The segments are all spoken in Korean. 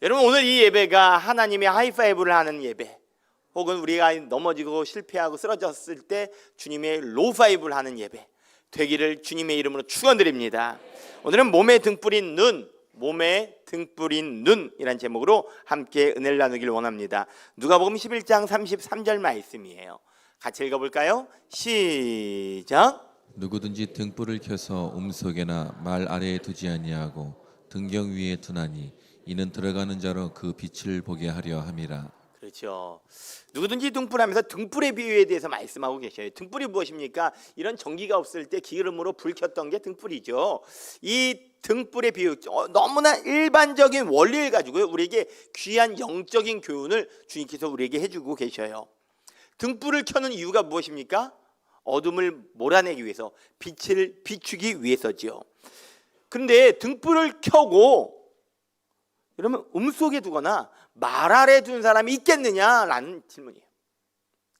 여러분 오늘 이 예배가 하나님의 하이파이브를 하는 예배 혹은 우리가 넘어지고 실패하고 쓰러졌을 때 주님의 로파이브를 하는 예배 되기를 주님의 이름으로 축원드립니다. 오늘은 몸에 등불인 눈, 몸에 등불인 눈이란 제목으로 함께 은혜를 나누길 원합니다. 누가복음 11장 33절 말씀이에요. 같이 읽어 볼까요? 시작. 누구든지 등불을 켜서 음속에나 말 아래에 두지 아니하고 등경 위에 두나니 이는 들어가는 자로 그 빛을 보게 하려 함이라. 그렇죠. 누구든지 등불하면서 등불의 비유에 대해서 말씀하고 계셔요. 등불이 무엇입니까? 이런 전기가 없을 때 기름으로 불 켰던 게 등불이죠. 이 등불의 비유 어, 너무나 일반적인 원리를 가지고 우리에게 귀한 영적인 교훈을 주님께서 우리에게 해주고 계셔요. 등불을 켜는 이유가 무엇입니까? 어둠을 몰아내기 위해서 빛을 비추기 위해서지요. 그런데 등불을 켜고 여러분 음속에 두거나 말 아래 둔 사람이 있겠느냐라는 질문이에요.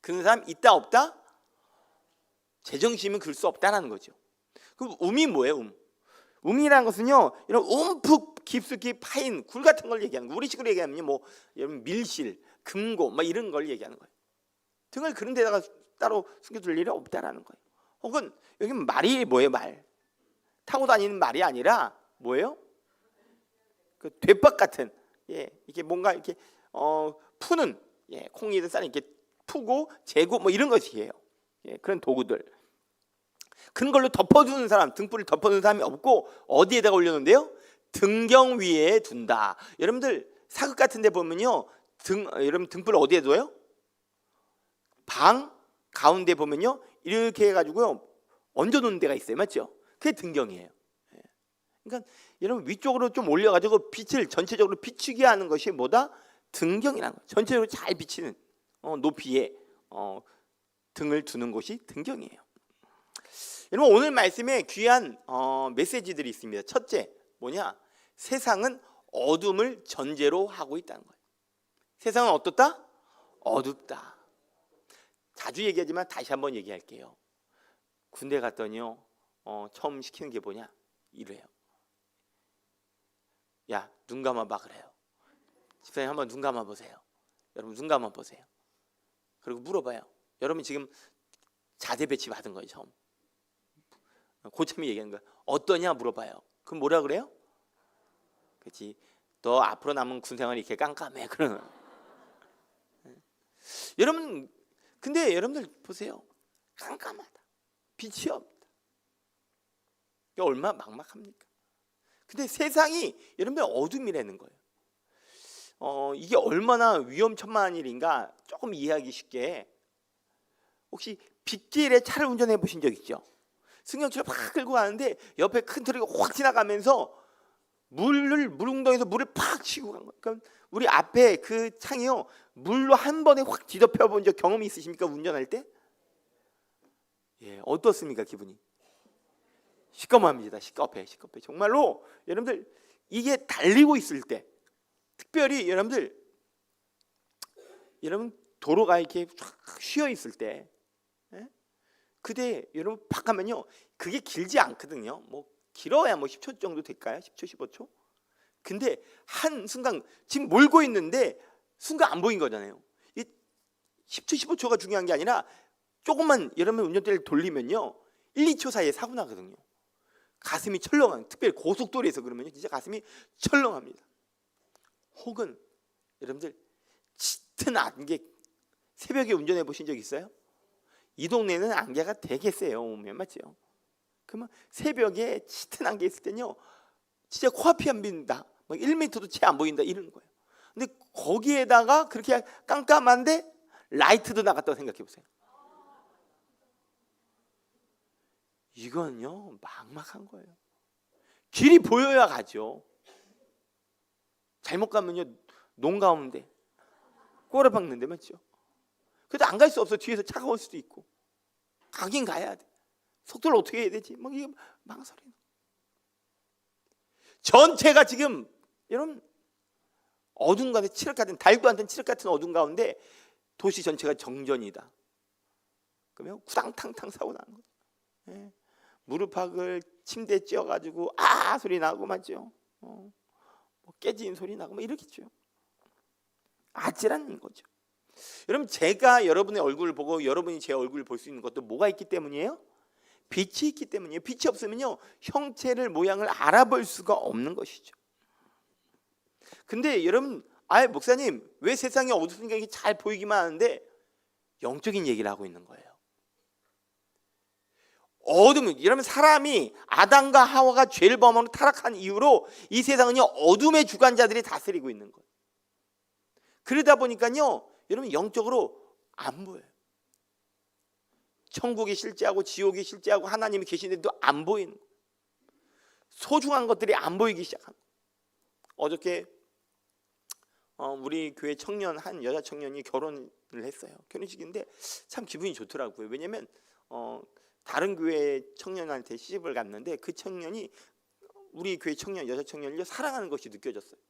그런 사람 있다 없다? 제정신이면 그럴 수 없다라는 거죠. 그럼 음이 뭐예요? 음. 음이라는 것은요 이런 움푹 깊숙이 파인 굴 같은 걸 얘기하는 거. 우리식으로 얘기하면요 뭐 여러분 밀실, 금고 막 이런 걸 얘기하는 거예요. 등을 그런 데다가 따로 숨겨둘 일이 없다라는 거예요. 혹은 여기 말이 뭐예요 말? 타고 다니는 말이 아니라 뭐예요? 그 되박 같은 예 이게 뭔가 이렇게 어 푸는 예 콩이든 쌀 이렇게 푸고 재고 뭐 이런 것이에요. 예 그런 도구들. 그런 걸로 덮어두는 사람 등불을 덮어두는 사람이 없고 어디에다가 올려놓는데요? 등경 위에 둔다. 여러분들 사극 같은데 보면요 등 어, 여러분 등불 어디에 둬요? 방 가운데 보면요 이렇게 해가지고요 얹어놓는 데가 있어요, 맞죠? 그게 등경이에요. 예. 그러니까 여러분 위쪽으로 좀 올려가지고 빛을 전체적으로 비추게 하는 것이 뭐다? 등경이라는 거. 전체적으로 잘 비치는 어, 높이에 어, 등을 두는 곳이 등경이에요. 여러분 오늘 말씀에 귀한 어, 메시지들이 있습니다. 첫째 뭐냐? 세상은 어둠을 전제로 하고 있다는 거예요. 세상은 어떻다? 어둡다. 자주 얘기하지만 다시 한번 얘기할게요. 군대 갔더니요, 어, 처음 시키는 게 뭐냐? 이래요. 야, 눈 감아봐 그래요. 집사님 한번 눈 감아 보세요. 여러분 눈 감아 보세요. 그리고 물어봐요. 여러분 지금 자대 배치 받은 거예요 처음. 고참이 얘기하는 거야. 어떠냐 물어봐요. 그럼 뭐라 그래요? 그렇지. 너 앞으로 남은 군 생활이 이렇게 깜깜해 그러는. 여러분 근데 여러분들 보세요. 깜깜하다. 빛이 없다. 얼마나 막막합니까? 근데 세상이 여러분들 어둠이라는 거예요. 어, 이게 얼마나 위험천만한 일인가 조금 이해하기 쉽게 혹시 빗길에 차를 운전해 보신 적 있죠? 승용차를 팍 끌고 가는데 옆에 큰 트럭이 확 지나가면서 물을 물웅덩이에서 물을 팍 치고 간 거예요. 그러니까 우리 앞에 그 창이요 물로 한 번에 확 뒤덮여 본 적 경험이 있으십니까 운전할 때? 예, 어떻습니까 기분이? 시꺼멉니다. 시꺼패, 시꺼패. 정말로 여러분들 이게 달리고 있을 때, 특별히 여러분들 여러분 도로가 이렇게 쫙 쉬어 있을 때, 예? 그때 여러분 팍 하면요, 그게 길지 않거든요. 뭐 길어야 뭐 10초 정도 될까요? 10초, 15초? 근데 한 순간 지금 몰고 있는데 순간 안 보인 거잖아요. 이 10초, 15초가 중요한 게 아니라 조금만 여러분 운전대를 돌리면요, 1, 2초 사이에 사고 나거든요. 가슴이 철렁한 특별히 고속도로에서 그러면요 진짜 가슴이 철렁합니다. 혹은 여러분들 짙은 안개 새벽에 운전해 보신 적 있어요? 이 동네는 안개가 되게 세요 오면 맞죠? 그러면 새벽에 짙은 안개 있을 때는요 진짜 코앞이 안 보인다 막 1m도 채 안 보인다 이러는 거예요 근데 거기에다가 그렇게 깜깜한데 라이트도 나갔다고 생각해 보세요 이건요 막막한 거예요. 길이 보여야 가죠. 잘못 가면요 농 가운데 꼬라 박는데 맞죠? 그래도 안 갈 수 없어 뒤에서 차가 올 수도 있고 가긴 가야 돼. 속도를 어떻게 해야 되지? 막 이게 망설이. 전체가 지금 여러분 어둠 가운데 칠흑 같은 달도 않던 칠흑 같은 어둠 가운데 도시 전체가 정전이다. 그러면 구당탕탕 사고 나는 거죠. 예. 무릎팍을 침대에 찧어가지고 아 소리 나고 맞죠. 어. 뭐 깨지는 소리 나고 뭐 이러겠죠. 아찔한 거죠. 여러분 제가 여러분의 얼굴을 보고 여러분이 제 얼굴을 볼 수 있는 것도 뭐가 있기 때문이에요? 빛이 있기 때문이에요. 빛이 없으면요 형체를 모양을 알아볼 수가 없는 것이죠. 근데 여러분, 아 목사님 왜 세상에 어두우니까 이게 잘 보이기만 하는데 영적인 얘기를 하고 있는 거예요. 어둠, 여러분 사람이 아담과 하와가 죄를 범하고 타락한 이후로 이 세상은요 어둠의 주관자들이 다스리고 있는 거예요. 그러다 보니까요, 여러분 영적으로 안 보여요. 천국이 실제하고 지옥이 실제하고 하나님이 계시는데도 안 보이는. 소중한 것들이 안 보이기 시작한. 어저께 어, 우리 교회 청년 한 여자 청년이 결혼을 했어요. 결혼식인데 참 기분이 좋더라고요. 왜냐면 어, 다른 교회 청년한테 시집을 갔는데 그 청년이 우리 교회 청년 여자 청년을 사랑하는 것이 느껴졌어요.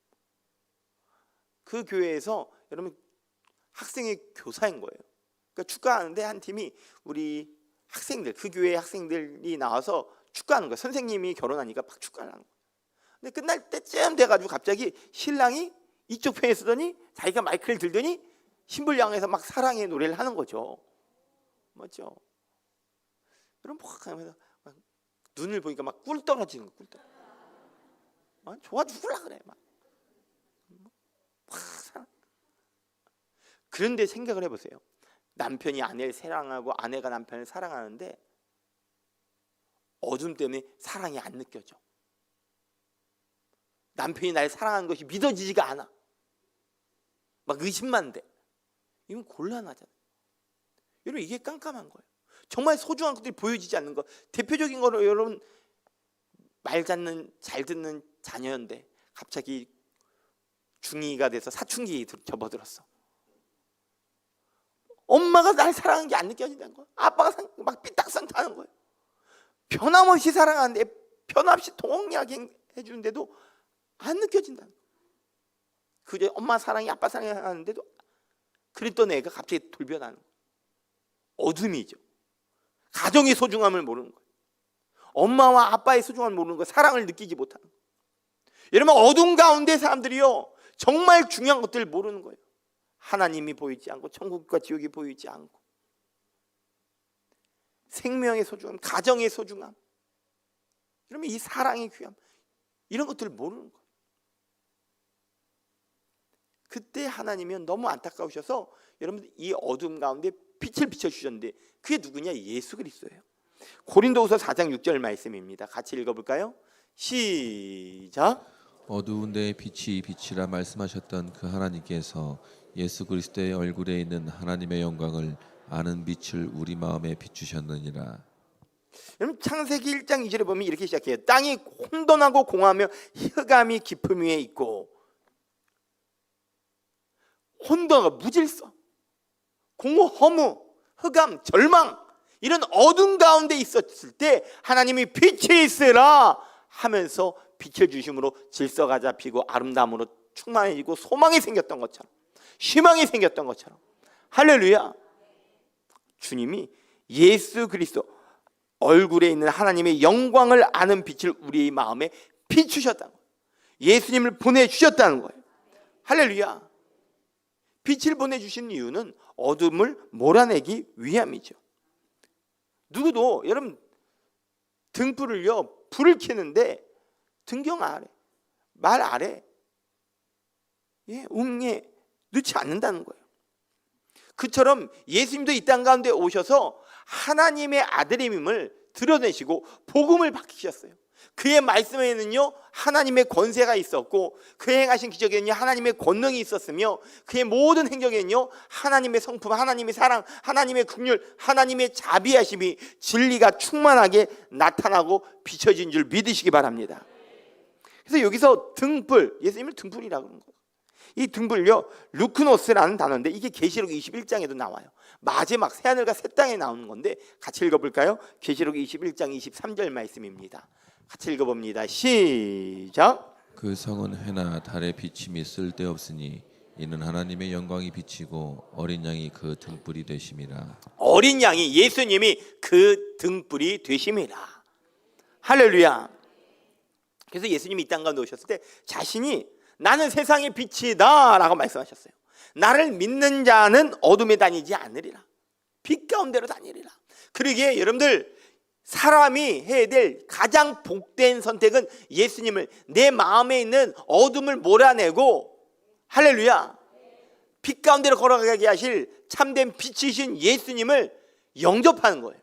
그 교회에서 여러분 학생의 교사인 거예요. 그러니까 축가하는데 한 팀이 우리 학생들 그 교회 학생들이 나와서 축가하는 거예요. 선생님이 결혼하니까 막 축가를 하는 거예요. 근데 끝날 때쯤 돼가지고 갑자기 신랑이 이쪽 편에 서더니 자기가 마이크를 들더니 신부를 향해서 막 사랑의 노래를 하는 거죠. 맞죠? 여러분 막 하면서 막 눈을 보니까 막 꿀 떨어지는 거, 꿀 떨어. 아, 좋아 죽을라 그래 막. 막. 그런데 생각을 해보세요. 남편이 아내를 사랑하고 아내가 남편을 사랑하는데 어둠 때문에 사랑이 안 느껴져. 남편이 날 사랑하는 것이 믿어지지가 않아. 막 의심만 돼. 이건 곤란하잖아. 여러분 이게 깜깜한 거예요. 정말 소중한 것들이 보여지지 않는 거. 대표적인 거로 여러분 말 듣는 잘 듣는 자녀인데 갑자기 중2가 돼서 사춘기 들- 접어들었어. 엄마가 날 사랑하는 게 안 느껴진다는 거야. 아빠가 상- 막 삐딱선 타는 거예요. 변함없이 사랑하는데 변함없이 동일하게 해주는데도 안 느껴진다는 거예요. 그저 엄마 사랑이 아빠 사랑이 하는데도 그랬던 애가 갑자기 돌변하는 거예요. 어둠이죠. 가정의 소중함을 모르는 거예요. 엄마와 아빠의 소중함을 모르는 거, 사랑을 느끼지 못하는 거예요. 여러분 어둠 가운데 사람들이요 정말 중요한 것들을 모르는 거예요. 하나님이 보이지 않고 천국과 지옥이 보이지 않고 생명의 소중함, 가정의 소중함, 여러분 이 사랑의 귀함 이런 것들을 모르는 거예요. 그때 하나님이 너무 안타까우셔서 여러분 이 어둠 가운데 빛을 비춰 주셨는데 그게 누구냐? 예수 그리스도예요. 고린도후서 4장 6절 말씀입니다. 같이 읽어 볼까요? 시작. 어두운 데에 빛이 빛이라 말씀하셨던 그 하나님께서 예수 그리스도의 얼굴에 있는 하나님의 영광을 아는 빛을 우리 마음에 비추셨느니라. 여러분 창세기 1장 2절에 보면 이렇게 시작해요. 땅이 혼돈하고 공하며 흑암이 깊음 위에 있고 혼돈과 무질서, 공허, 허무, 흑암, 절망 이런 어둠 가운데 있었을 때 하나님이 빛이 있으라 하면서 빛을 주심으로 질서가 잡히고 아름다움으로 충만해지고 소망이 생겼던 것처럼 희망이 생겼던 것처럼 할렐루야 주님이 예수 그리스도 얼굴에 있는 하나님의 영광을 아는 빛을 우리의 마음에 비추셨다는 거예요. 예수님을 보내주셨다는 거예요. 할렐루야. 빛을 보내주신 이유는 어둠을 몰아내기 위함이죠. 누구도 여러분 등불을요 불을 켜는데 등경 아래 말 아래 예, 웅에 넣지 않는다는 거예요. 그처럼 예수님도 이 땅 가운데 오셔서 하나님의 아들임을 드러내시고 복음을 밝히셨어요. 그의 말씀에는요 하나님의 권세가 있었고 그 행하신 기적에는요 하나님의 권능이 있었으며 그의 모든 행적에는요 하나님의 성품, 하나님의 사랑, 하나님의 긍휼, 하나님의 자비하심이 진리가 충만하게 나타나고 비춰진 줄 믿으시기 바랍니다. 그래서 여기서 등불, 예수님을 등불이라고 그러는 거예요. 이 등불요 루크노스라는 단어인데 이게 계시록 21장에도 나와요. 마지막 새 하늘과 새 땅에 나오는 건데 같이 읽어볼까요? 계시록 21장 23절 말씀입니다. 같이 읽어봅니다. 시작. 그 성은 해나 달의 비침이 쓸데없으니 이는 하나님의 영광이 비치고 어린 양이 그 등불이 되심이라. 어린 양이 예수님이 그 등불이 되심이라. 할렐루야. 그래서 예수님이 이 땅 가운데 오셨을 때 자신이 나는 세상의 빛이다라고 말씀하셨어요. 나를 믿는 자는 어둠에 다니지 않으리라. 빛 가운데로 다니리라. 그러기에 여러분들 사람이 해야 될 가장 복된 선택은 예수님을 내 마음에 있는 어둠을 몰아내고 할렐루야. 빛 가운데로 걸어가게 하실 참된 빛이신 예수님을 영접하는 거예요.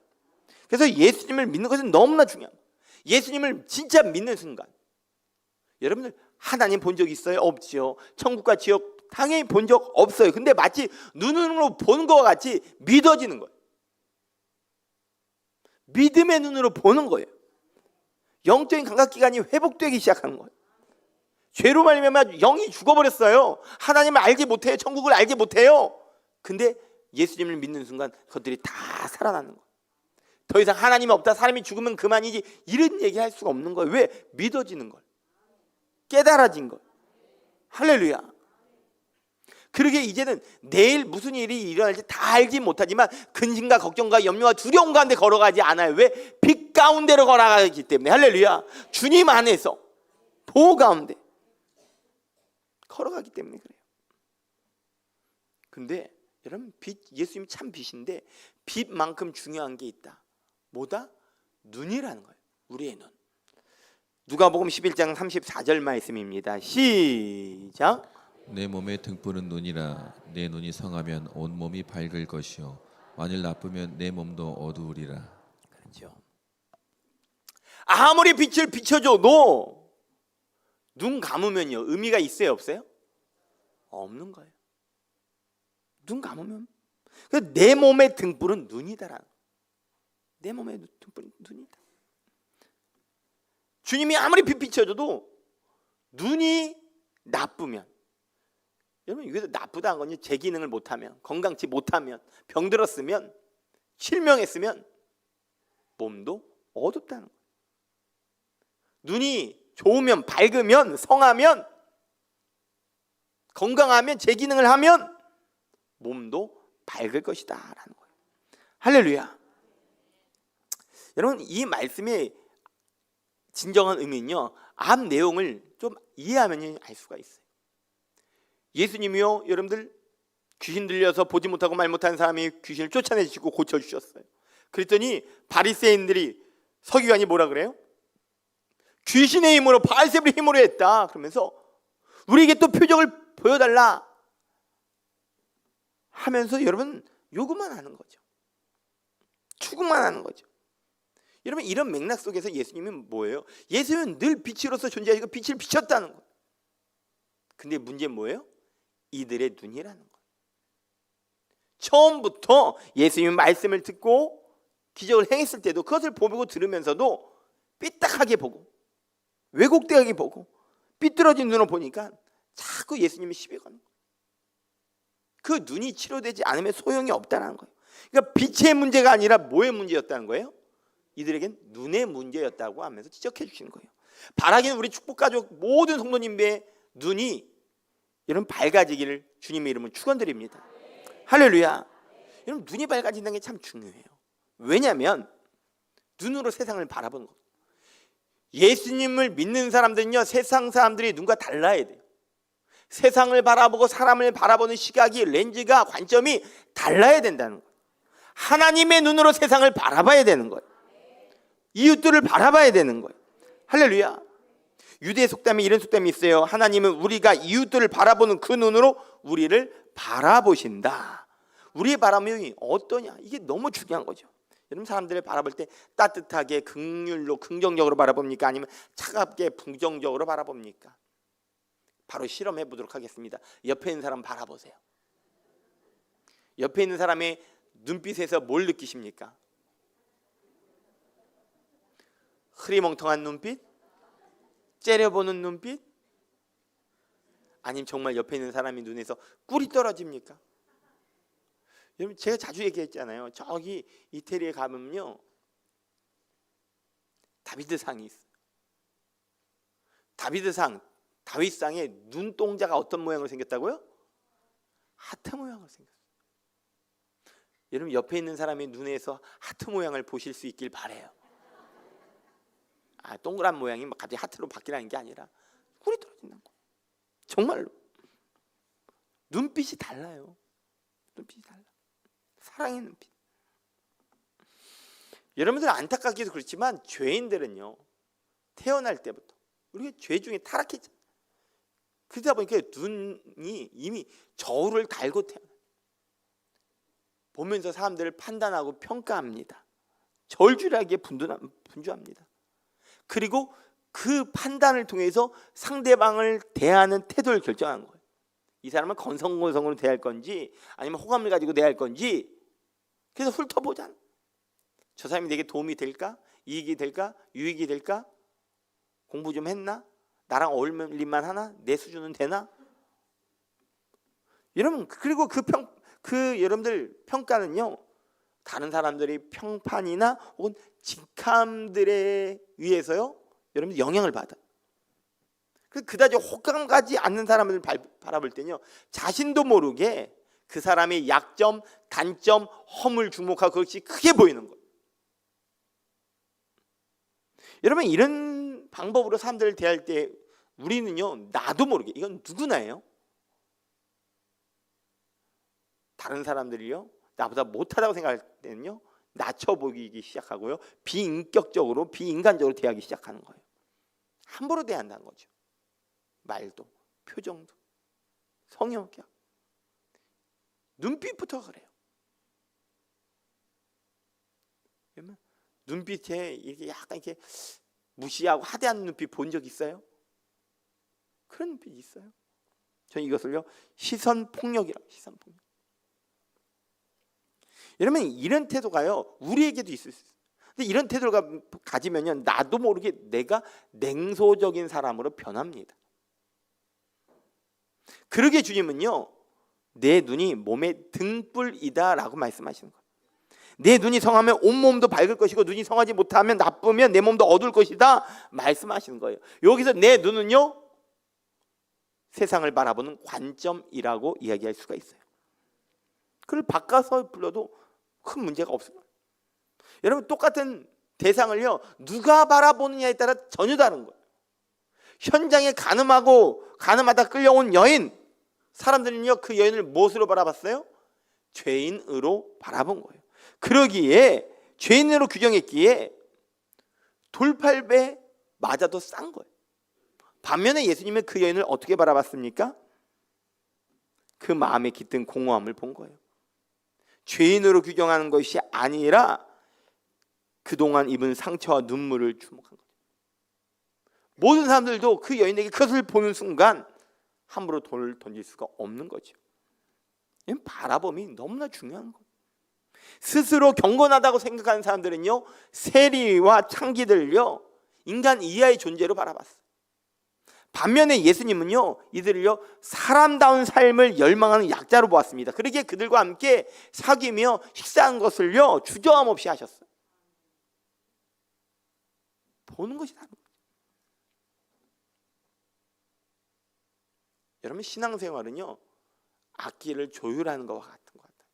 그래서 예수님을 믿는 것은 너무나 중요합니다. 예수님을 진짜 믿는 순간 여러분들 하나님 본 적 있어요? 없죠. 천국과 지옥 당연히 본 적 없어요. 근데 마치 눈으로 보는 것과 같이 믿어지는 거예요. 믿음의 눈으로 보는 거예요. 영적인 감각 기관이 회복되기 시작하는 거예요. 죄로 말미암아 영이 죽어버렸어요. 하나님을 알지 못해요. 천국을 알지 못해요. 근데 예수님을 믿는 순간 그것들이 다 살아나는 거예요. 더 이상 하나님이 없다. 사람이 죽으면 그만이지. 이런 얘기 할 수가 없는 거예요. 왜? 믿어지는 걸. 깨달아진 걸. 할렐루야. 그러게 이제는 내일 무슨 일이 일어날지 다 알지 못하지만 근심과 걱정과 염려와 두려움 가운데 걸어가지 않아요. 왜? 빛 가운데로 걸어가기 때문에. 할렐루야. 주님 안에서 보호 가운데 걸어가기 때문에 그래요. 근데 여러분 빛 예수님 참 빛인데 빛만큼 중요한 게 있다. 뭐다? 눈이라는 거예요. 우리의 눈. 누가복음 11장 34절 말씀입니다. 시작. 내 몸의 등불은 눈이라 내 눈이 성하면 온 몸이 밝을 것이요 만일 나쁘면 내 몸도 어두우리라 그렇죠. 아무리 빛을 비춰줘도 눈 감으면요 의미가 있어요 없어요? 없는 거예요. 눈 감으면 그내 몸의 등불은 눈이다라는 거예요. 내 몸의 등불은 눈이다. 주님이 아무리 빛 비춰줘도 눈이 나쁘면 여러분 이게 나쁘다는 건요 제 기능을 못하면 건강치 못하면 병들었으면 실명했으면 몸도 어둡다는 거예요. 눈이 좋으면 밝으면 성하면 건강하면 제 기능을 하면 몸도 밝을 것이다라는 거예요. 할렐루야. 여러분 이 말씀의 진정한 의미는요. 앞 내용을 좀 이해하면 알 수가 있어요. 예수님이요, 여러분들 귀신 들려서 보지 못하고 말 못하는 사람이 귀신을 쫓아내시고 고쳐 주셨어요. 그랬더니 바리새인들이 서기관이 뭐라 그래요? 귀신의 힘으로 바알세불의 힘으로 했다. 그러면서 우리에게 또 표적을 보여달라 하면서 여러분 요구만 하는 거죠. 추구만 하는 거죠. 여러분 이런 맥락 속에서 예수님이 뭐예요? 예수님은 늘 빛으로서 존재하시고 빛을 비쳤다는 거예요. 근데 문제는 뭐예요? 이들의 눈이라는 거예요. 처음부터 예수님 말씀을 듣고 기적을 행했을 때도 그것을 보고 들으면서도 삐딱하게 보고 왜곡되게 보고 삐뚤어진 눈으로 보니까 자꾸 예수님이 시비 거는. 그 눈이 치료되지 않으면 소용이 없다는 거예요. 그러니까 빛의 문제가 아니라 뭐의 문제였다는 거예요? 이들에겐 눈의 문제였다고 하면서 지적해 주시는 거예요. 바라기는 우리 축복가족 모든 성도님의 눈이 이런 밝아지기를 주님의 이름으로 축원드립니다. 할렐루야. 여러분 눈이 밝아진다는 게 참 중요해요. 왜냐하면 눈으로 세상을 바라보는 거. 예수님을 믿는 사람들은요 세상 사람들이 눈과 달라야 돼요. 세상을 바라보고 사람을 바라보는 시각이 렌즈가 관점이 달라야 된다는 거예요. 하나님의 눈으로 세상을 바라봐야 되는 거예요. 이웃들을 바라봐야 되는 거예요. 할렐루야. 유대 속담에 이런 속담이 있어요. 하나님은 우리가 이웃들을 바라보는 그 눈으로 우리를 바라보신다. 우리의 바람이 어떠냐? 이게 너무 중요한 거죠. 여러분 사람들을 바라볼 때 따뜻하게 긍휼로 긍정적으로 바라봅니까? 아니면 차갑게 부정적으로 바라봅니까? 바로 실험해 보도록 하겠습니다. 옆에 있는 사람 바라보세요. 옆에 있는 사람의 눈빛에서 뭘 느끼십니까? 흐리멍텅한 눈빛? 째려보는 눈빛? 아니면 정말 옆에 있는 사람이 눈에서 꿀이 떨어집니까? 여러분 제가 자주 얘기했잖아요. 저기 이태리에 가면요. 다비드상이 있어요. 다비드상, 다윗상의 눈동자가 어떤 모양으로 생겼다고요? 하트 모양으로 생겼어요. 여러분 옆에 있는 사람의 눈에서 하트 모양을 보실 수 있길 바래요. 아, 동그란 모양이 막 갑자기 하트로 바뀌라는 게 아니라 꿀이 떨어진다는 거. 정말로 눈빛이 달라요. 눈빛이 달라. 사랑의 눈빛. 여러분들 안타깝게도 그렇지만 죄인들은요 태어날 때부터 우리가 죄 중에 타락했잖아요. 그러다 보니까 눈이 이미 저울을 달고 태어나. 보면서 사람들을 판단하고 평가합니다. 절주하게 분주합니다. 그리고 그 판단을 통해서 상대방을 대하는 태도를 결정하는 거예요. 이 사람은 건성건성으로 대할 건지 아니면 호감을 가지고 대할 건지 그래서 훑어보자. 저 사람이 내게 도움이 될까? 이익이 될까? 유익이 될까? 공부 좀 했나? 나랑 어울릴만 하나? 내 수준은 되나? 여러분 그리고 그 평 그 여러분들 평가는요 다른 사람들이 평판이나 혹은 직함들에 의해서요 여러분 영향을 받아. 그 그다지 호감 가지 않는 사람을 발- 바라볼 때는요 자신도 모르게 그 사람의 약점, 단점, 허물 주목하고 그것이 크게 보이는 거예요. 여러분 이런 방법으로 사람들을 대할 때 우리는요 나도 모르게 이건 누구나예요. 다른 사람들이요 나보다 못하다고 생각할 때는요 낮춰 보이기 시작하고요 비인격적으로 비인간적으로 대하기 시작하는 거예요. 함부로 대한다는 거죠. 말도 표정도 성형격 눈빛부터 그래요. 눈빛에 이렇게 약간 이렇게 무시하고 하대하는 눈빛 본 적 있어요? 그런 눈빛 있어요? 저는 이것을요 시선 폭력이라고 시선 폭력. 여러분 이런 태도가요 우리에게도 있을 수 있어요. 근데 이런 태도를 가- 가지면요 나도 모르게 내가 냉소적인 사람으로 변합니다. 그러게 주님은요 내 눈이 몸의 등불이다라고 말씀하시는 거예요. 내 눈이 성하면 온 몸도 밝을 것이고 눈이 성하지 못하면 나쁘면 내 몸도 어두울 것이다 말씀하시는 거예요. 여기서 내 눈은요 세상을 바라보는 관점이라고 이야기할 수가 있어요. 그걸 바꿔서 불러도 큰 문제가 없어요. 여러분 똑같은 대상을요 누가 바라보느냐에 따라 전혀 다른 거예요. 현장에 가늠하고 가늠하다 끌려온 여인 사람들은요 그 여인을 무엇으로 바라봤어요? 죄인으로 바라본 거예요. 그러기에 죄인으로 규정했기에 돌팔배 맞아도 싼 거예요. 반면에 예수님은 그 여인을 어떻게 바라봤습니까? 그 마음에 깃든 공허함을 본 거예요. 죄인으로 규정하는 것이 아니라 그동안 입은 상처와 눈물을 주목한 거죠. 모든 사람들도 그 여인에게 그것을 보는 순간 함부로 돌을 던질 수가 없는 거죠. 이건 바라봄이 너무나 중요한 거예요. 스스로 경건하다고 생각하는 사람들은요 세리와 창기들을요 인간 이하의 존재로 바라봤어요. 반면에 예수님은요 이들을요 사람다운 삶을 열망하는 약자로 보았습니다. 그러기에 그들과 함께 사귀며 식사한 것을요 주저함 없이 하셨어요. 보는 것이 다른 거예요. 여러분 신앙생활은요 악기를 조율하는 것과 같은 것 같아요.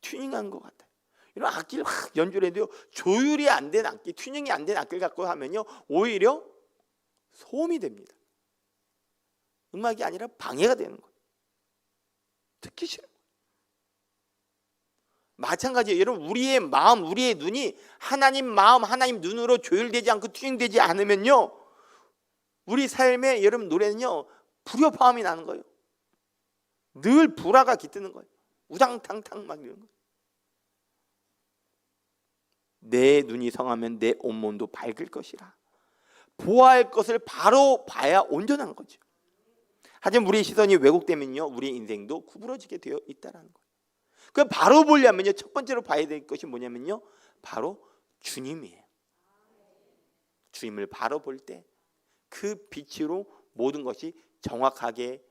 튜닝한 것 같아요. 이런 악기를 막 연주를 해도요 조율이 안 된 악기, 튜닝이 안 된 악기를 갖고 하면요 오히려 소음이 됩니다. 음악이 아니라 방해가 되는 거예요. 듣기 싫은 거예요. 마찬가지예요. 여러분 우리의 마음, 우리의 눈이 하나님 마음, 하나님 눈으로 조율되지 않고 튜닝되지 않으면요 우리 삶의 여러분 노래는요 불협화음이 나는 거예요. 늘 불화가 깃드는 거예요. 우당탕탕 막 이런 거예요. 내 눈이 성하면 내 온몸도 밝을 것이라. 보아할 것을 바로 봐야 온전한 거죠. 하지만 우리의 시선이 왜곡되면요, 우리의 인생도 구부러지게 되어 있다라는 거예요. 그 바로 보려면요, 첫 번째로 봐야 될 것이 뭐냐면요, 바로 주님이에요. 주님을 바로 볼 때 그 빛으로 모든 것이 정확하게,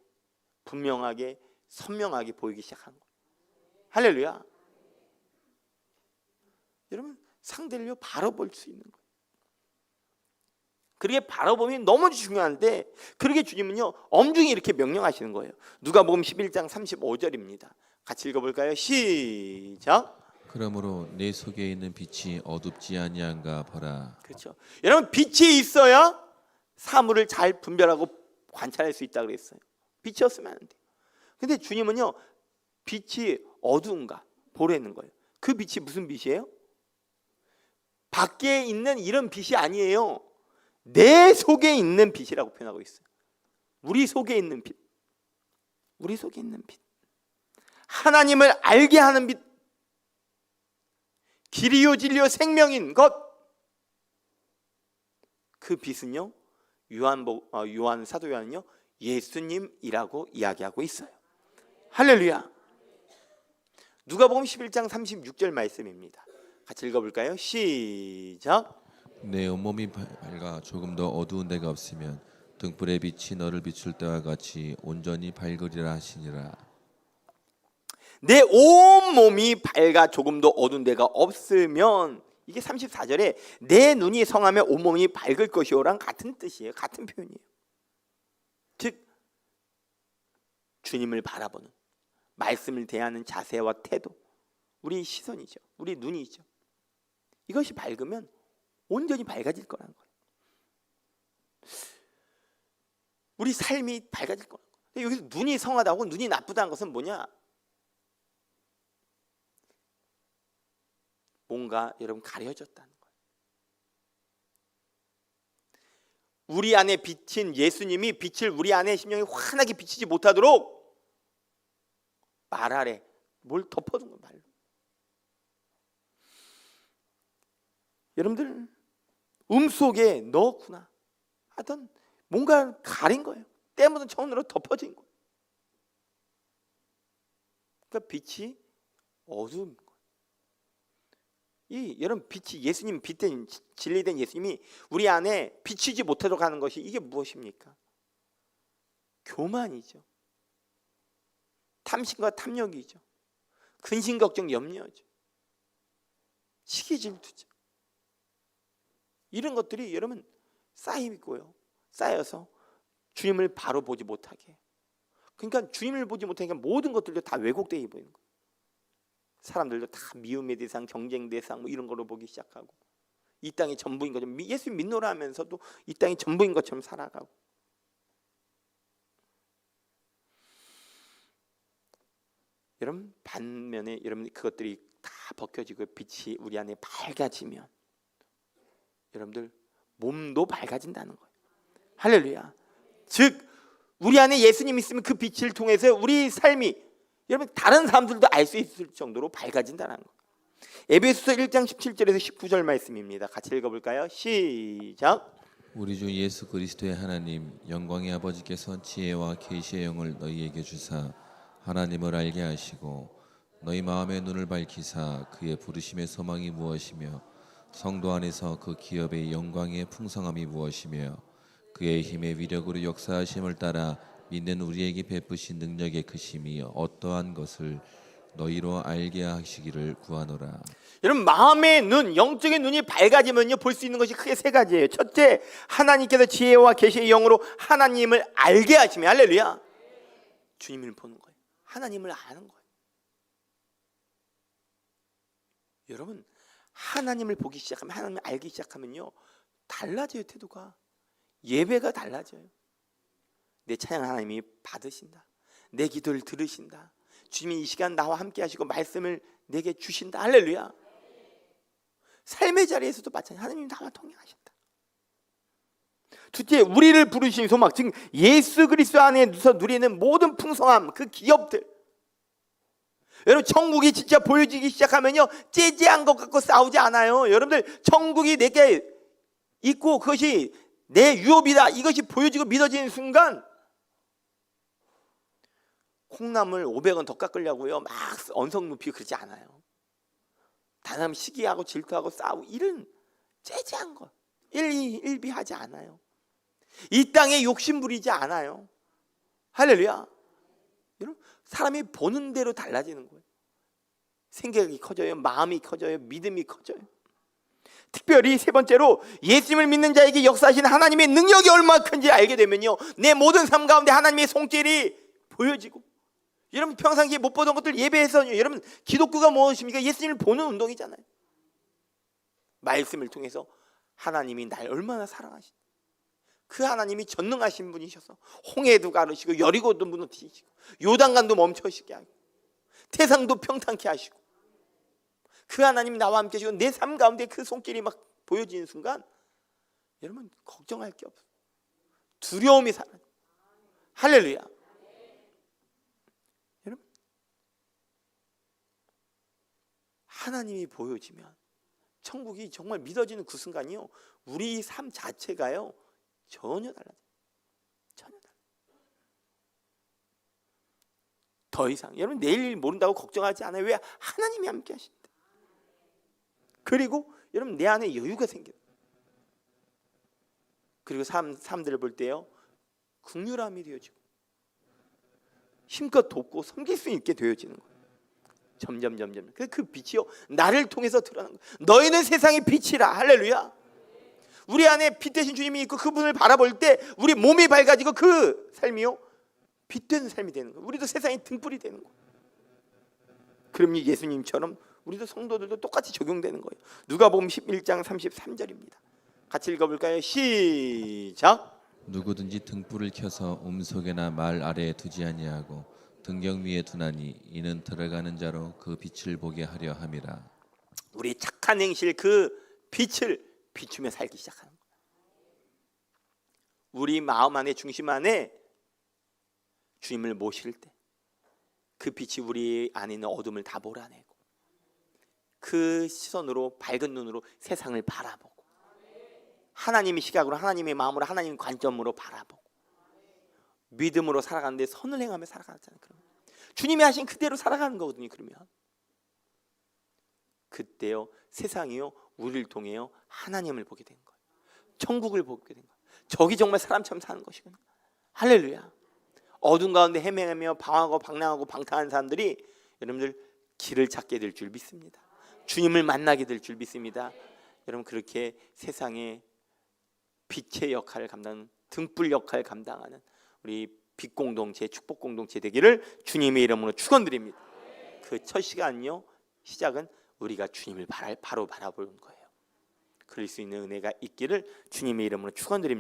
분명하게, 선명하게 보이기 시작한 거예요. 할렐루야. 여러분 상대를요 바로 볼 수 있는 거예요. 그렇게 바라보면 너무 중요한데 그렇게 주님은요 엄중히 이렇게 명령하시는 거예요. 누가복음 11장 35절입니다. 같이 읽어볼까요? 시작. 그러므로 내 속에 있는 빛이 어둡지 아니한가 보라. 그렇죠. 여러분 빛이 있어야 사물을 잘 분별하고 관찰할 수 있다 그랬어요. 빛이었으면 안 돼. 근데 주님은요 빛이 어두운가 보라는 거예요. 그 빛이 무슨 빛이에요? 밖에 있는 이런 빛이 아니에요. 내 속에 있는 빛이라고 표현하고 있어요. 우리 속에 있는 빛. 우리 속에 있는 빛. 하나님을 알게 하는 빛. 길이요 진리요 생명인 것. 그 빛은요. 요한 어, 요한 사도 요한은요. 예수님이라고 이야기하고 있어요. 할렐루야. 누가복음 11장 36절 말씀입니다. 같이 읽어 볼까요? 시작. 내 온몸이 밝아 조금 더 어두운 데가 없으면 등불의 빛이 너를 비출 때와 같이 온전히 밝으리라 하시니라. 내 온몸이 밝아 조금도 어두운 데가 없으면 이게 34절에 내 눈이 성하면 온몸이 밝을 것이오랑 같은 뜻이에요. 같은 표현이에요. 즉 주님을 바라보는 말씀을 대하는 자세와 태도 우리 시선이죠. 우리 눈이죠. 이것이 밝으면 온전히 밝아질 거라는 거예요. 우리 삶이 밝아질 거라는 거예요. 여기서 눈이 성하다고 눈이 나쁘다는 것은 뭐냐? 뭔가 여러분 가려졌다는 거예요. 우리 안에 비친 예수님이 빛을 우리 안에 심령이 환하게 비치지 못하도록 말 아래 뭘 덮어둔 거예요 말로. 여러분들 음 속에 넣었구나 하던 뭔가 가린 거예요. 때 묻은 천으로 덮어진 거예요. 그러니까 빛이 어두운 거예요. 이 여러분 빛이 예수님 빛된 진리된 예수님이 우리 안에 비치지 못하도록 하는 것이 이게 무엇입니까? 교만이죠. 탐심과 탐욕이죠. 근심 걱정 염려죠. 시기 질투죠. 이런 것들이 여러분 쌓이고요. 쌓여서 주님을 바로 보지 못하게. 그러니까 주님을 보지 못하니까 모든 것들도 다 왜곡되어 보이는 거예요. 사람들도 다 미움의 대상, 경쟁 대상 뭐 이런 걸로 보기 시작하고 이 땅의 전부인 것처럼 미- 예수 믿노라 하면서도 이 땅의 전부인 것처럼 살아가고 여러분 반면에 여러분 그것들이 다 벗겨지고 빛이 우리 안에 밝아지면 여러분들 몸도 밝아진다는 거예요. 할렐루야. 즉 우리 안에 예수님 있으면 그 빛을 통해서 우리 삶이 여러분 다른 사람들도 알 수 있을 정도로 밝아진다는 거예요. 에베소서 1장 17절에서 19절 말씀입니다. 같이 읽어 볼까요? 시작. 우리 주 예수 그리스도의 하나님 영광의 아버지께서 지혜와 계시의 영을 너희에게 주사 하나님을 알게 하시고 너희 마음의 눈을 밝히사 그의 부르심의 소망이 무엇이며 성도 안에서 그 기업의 영광의 풍성함이 무엇이며 그의 힘의 위력으로 역사하심을 따라 믿는 우리에게 베푸신 능력의 크심이 어떠한 것을 너희로 알게 하시기를 구하노라. 여러분 마음의 눈, 영적인 눈이 밝아지면요 볼 수 있는 것이 크게 세 가지예요. 첫째, 하나님께서 지혜와 계시의 영으로 하나님을 알게 하시며 할렐루야. 주님을 보는 거예요. 하나님을 아는 거예요. 여러분 하나님을 보기 시작하면 하나님을 알기 시작하면요 달라져요 태도가 예배가 달라져요. 내 찬양 하나님이 받으신다. 내 기도를 들으신다. 주님이 이 시간 나와 함께 하시고 말씀을 내게 주신다. 할렐루야. 삶의 자리에서도 마찬가지. 하나님이 나와 동행하신다. 둘째, 우리를 부르신 소망, 즉 예수 그리스도 안에서 누리는 모든 풍성함, 그 기업들. 여러분 천국이 진짜 보여지기 시작하면요 째째한 것 갖고 싸우지 않아요. 여러분들 천국이 내게 있고 그것이 내 유업이다. 이것이 보여지고 믿어지는 순간 콩나물 500원 더 깎으려고요. 막 언성 높이고 그러지 않아요. 다른 시기하고 질투하고 싸우고 이런 째째한 것 일희 일비하지 않아요. 이 땅에 욕심 부리지 않아요. 할렐루야. 여러분 사람이 보는 대로 달라지는 거예요. 생각이 커져요. 마음이 커져요. 믿음이 커져요. 특별히 세 번째로 예수님을 믿는 자에게 역사하신 하나님의 능력이 얼마나 큰지 알게 되면요. 내 모든 삶 가운데 하나님의 손길이 보여지고 여러분 평상시에 못 보던 것들 예배에서 여러분 기독교가 무엇입니까? 예수님을 보는 운동이잖아요. 말씀을 통해서 하나님이 날 얼마나 사랑하신 그 하나님이 전능하신 분이셔서 홍해도 가르시고 여리고도 무너뜨리시고 요단강도 멈춰시게 하고 태상도 평탄케 하시고 그 하나님이 나와 함께 하시고 내 삶 가운데 그 손길이 막 보여지는 순간 여러분 걱정할 게 없어 두려움이 사라 할렐루야. 여러분 하나님이 보여지면 천국이 정말 믿어지는 그 순간이요. 우리 삶 자체가요 전혀 달라져 전혀 달라 더 이상. 여러분 내일 일 모른다고 걱정하지 않아요. 왜? 하나님이 함께 하신다 그리고 여러분 내 안에 여유가 생겨 그리고 삶 사람들을 볼 때요 국률함이 되어지고 힘껏 돕고 섬길 수 있게 되어지는 거예요. 점점 점점. 그, 그 빛이요. 나를 통해서 드러나는 거예요. 너희는 세상의 빛이라. 할렐루야. 우리 안에 빛 대신 주님이 있고 그분을 바라볼 때 우리 몸이 밝아지고 그 삶이요 빛되는 삶이 되는 거예요. 우리도 세상의 등불이 되는 거예요. 그럼 이 예수님처럼 우리도 성도들도 똑같이 적용되는 거예요. 누가복음 11장 33절입니다. 같이 읽어볼까요? 시작. 누구든지 등불을 켜서 음속에나 말 아래에 두지 아니하고 등경 위에 두나니 이는 들어가는 자로 그 빛을 보게 하려 함이라. 우리 착한 행실 그 빛을 비추며 살기 시작하는 거예요. 우리 마음 안에 중심 안에 주님을 모실 때 그 빛이 우리 안에 있는 어둠을 다 몰아내고 그 시선으로 밝은 눈으로 세상을 바라보고 하나님의 시각으로 하나님의 마음으로 하나님의 관점으로 바라보고 믿음으로 살아가는데 선을 행하며 살아가잖아요. 그러면 주님이 하신 그대로 살아가는 거거든요. 그러면 그때요 세상이요 우리를 통해요 하나님을 보게 된 거예요. 천국을 보게 된 거예요. 저기 정말 사람처럼 사는 것이구나. 할렐루야. 어둠 가운데 헤매며 방황하고 방랑하고 방탕한 사람들이 여러분들 길을 찾게 될 줄 믿습니다. 주님을 만나게 될 줄 믿습니다. 여러분 그렇게 세상에 빛의 역할을 감당하는 등불 역할을 감당하는 우리 빛 공동체, 축복 공동체 되기를 주님의 이름으로 축원드립니다. 그 첫 시간요 시작은 우리가 주님을 바로 바라보는 거예요. 그럴 수 있는 은혜가 있기를 주님의 이름으로 축원드립니다.